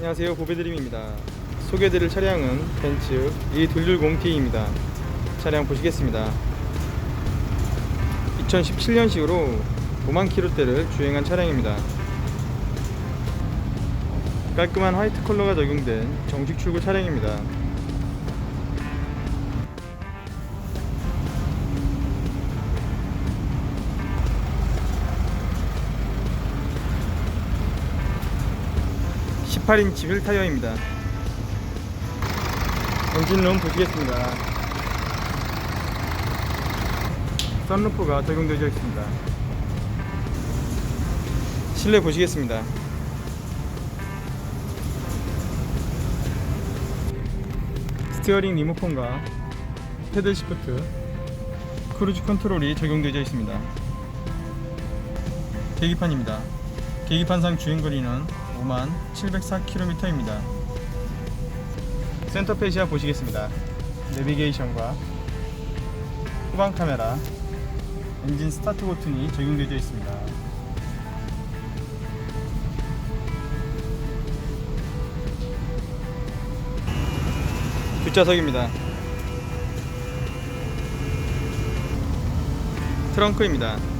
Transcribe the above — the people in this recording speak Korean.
안녕하세요. 보배드림입니다. 소개해드릴 차량은 벤츠 E210T입니다. 차량 보시겠습니다. 2017년식으로 5만 킬로대를 주행한 차량입니다. 깔끔한 화이트 컬러가 적용된 정식 출고 차량입니다 (18인치) 휠 타이어입니다. 엔진룸 보시겠습니다. 썬루프가 적용되어 있습니다. 실내 보시겠습니다. 스티어링 리모컨과 패들 시프트 크루즈 컨트롤이 적용되어 있습니다. 계기판입니다 계기판상 주행거리는 5만 704km입니다. 센터페시아 보시겠습니다. 내비게이션과 후방 카메라 엔진 스타트 버튼이 적용되어 있습니다. 뒷좌석입니다. 트렁크입니다